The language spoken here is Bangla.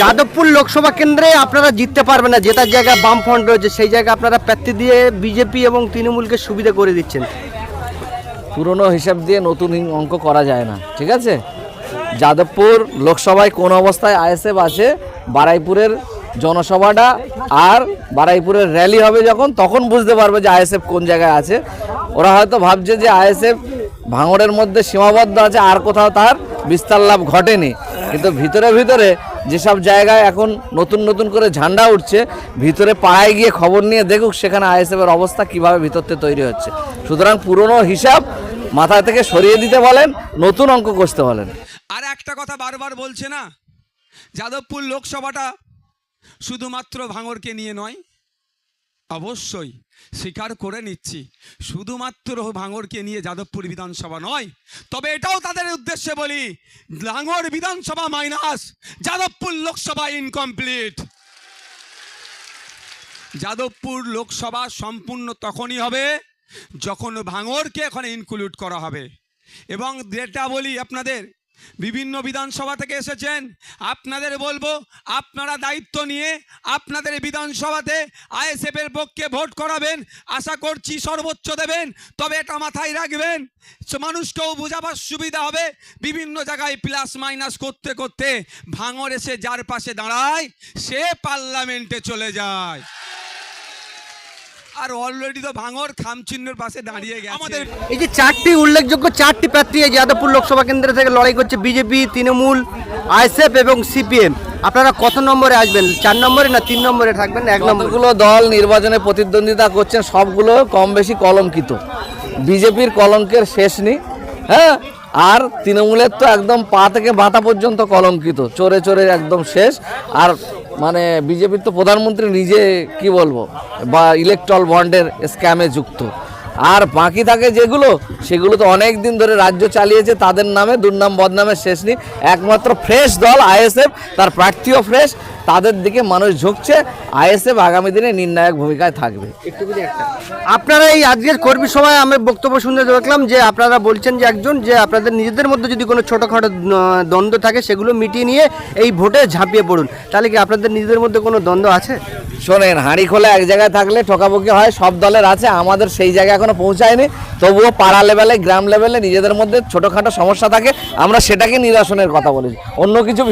যাদবপুর লোকসভা কেন্দ্রে আপনারা জিততে পারবেন না। জেতার জায়গায় বাম ফ্রন্ট রয়েছে, সেই জায়গায় আপনারা প্রার্থী দিয়ে বিজেপি এবং তৃণমূলকে সুবিধা করে দিচ্ছেন। পুরনো হিসাব দিয়ে নতুন অঙ্ক করা যায় না, ঠিক আছে? যাদবপুর লোকসভায় কোন অবস্থায় আইএসএফ আছে? বারাইপুরের জনসভাটা আর বারাইপুরের র্যালি হবে যখন, তখন বুঝতে পারবে যে আইএসএফ কোন জায়গায় আছে। ওরা হয়তো ভাবছে যে আইএসএফ ভাঙড়ের মধ্যে সীমাবদ্ধ আছে, আর কোথাও তার বিস্তার লাভ ঘটেনি। কিন্তু ভিতরে ভিতরে যেসব জায়গায় এখন নতুন নতুন করে ঝান্ডা উঠছে, ভিতরে পাড়ায় গিয়ে খবর নিয়ে দেখুক সেখানে আইএসএফের অবস্থা কীভাবে ভিতরতে তৈরি হচ্ছে। সুতরাং পুরনো হিসাব মাথা থেকে সরিয়ে দিতে বলেন, নতুন অঙ্ক কষতে বলেন। আর একটা কথা বারবার বলছে না, যাদবপুর লোকসভাটা শুধুমাত্র ভাঙরকে নিয়ে নয় অবশ্যই, স্বীকার করে নিচ্ছি। শুধুমাত্র ভাঙরকে নিয়ে যাদবপুর বিধানসভা নয়, তবে এটাও তাদের উদ্দেশ্যে বলি ভাঙর বিধানসভা মাইনাস যাদবপুর লোকসভা ইনকমপ্লিট। যাদবপুর লোকসভা সম্পূর্ণ তখনই হবে যখন ভাঙরকে এখানে ইনক্লুড করা হবে। এবং যেটা বলি আপনাদের বিভিন্ন বিধানসভা থেকে এসেছেন। আপনাদের বলব, আপনারা দায়িত্ব নিয়ে আপনাদের বিধানসভাতে আইএসএফ এর পক্ষে ভোট করাবেন। আশা করছি সর্বোচ্চ দেবেন, তবে এটা মাথায় রাখবেন, মানুষকেও বোঝাবার সুবিধা হবে। বিভিন্ন জায়গায় প্লাস মাইনাস করতে করতে ভাঙর এসে যার পাশে দাঁড়ায়, সে পার্লামেন্টে চলে যায়। আর অলরেডি তো ভাঙর খামচিহ্নের পাশে দাঁড়িয়ে গেছে। আমাদের এই যে চারটি উল্লেখযোগ্য চারটি প্রার্থী এই যাদবপুর লোকসভা কেন্দ্র থেকে লড়াই করছে বিজেপি তৃণমূল আইএসএফ এবং সিপিএম আপনারা কত নম্বরে আসবেন? চার নম্বরে না তিন নম্বরে থাকবেন? এক নম্বর। যতগুলো দল নির্বাচনে প্রতিদ্বন্দ্বিতা করছেন সবগুলো কম বেশি কলঙ্কিত। বিজেপির কলঙ্কের শেষ নেই হ্যাঁ? আর তৃণমূলের তো একদম পা থেকে মাথা পর্যন্ত কলঙ্কিত। চোরে চোরে একদম শেষ। আর মানে বিজেপির তো প্রধানমন্ত্রী নিজে কি বলব? বা ইলেকট্রল বন্ডের স্ক্যামে যুক্ত। আর বাকি থাকে যেগুলো, সেগুলো তো অনেক দিন ধরে রাজ্য চালিয়েছে, তাদের নামে দুর্নাম, বদনামের শেষ নেই। একমাত্র ফ্রেশ দল আইএসএফ তার প্রার্থীও ফ্রেশ তাদের দিকে মানুষ ঝুঁকছে আইএসএফ আগামী দিনে নির্ণায়ক ভূমিকায় থাকবে। আপনারা এই আজকের কর্মী সভায় আমি বক্তব্য শুনতে দেখলাম যে আপনারা বলছেন যে একজন যে আপনাদের নিজেদের মধ্যে যদি কোনো ছোটোখাটো দ্বন্দ্ব থাকে সেগুলো মিটিয়ে নিয়ে এই ভোটে ঝাঁপিয়ে পড়ুন। তাহলে কি আপনাদের নিজেদের মধ্যে কোনো দ্বন্দ্ব আছে? শোনেন হাঁড়ি খোলা এক জায়গায় থাকলে ঠকাবকি হয় সব দলের আছে আমাদের সেই জায়গায় এখনও পৌঁছায়নি। তবুও পাড়া লেভেলে গ্রাম লেভেলে নিজেদের মধ্যে ছোটোখাটো সমস্যা থাকে আমরা সেটাকে নিরসনের কথা বলেছি। অন্য কিছু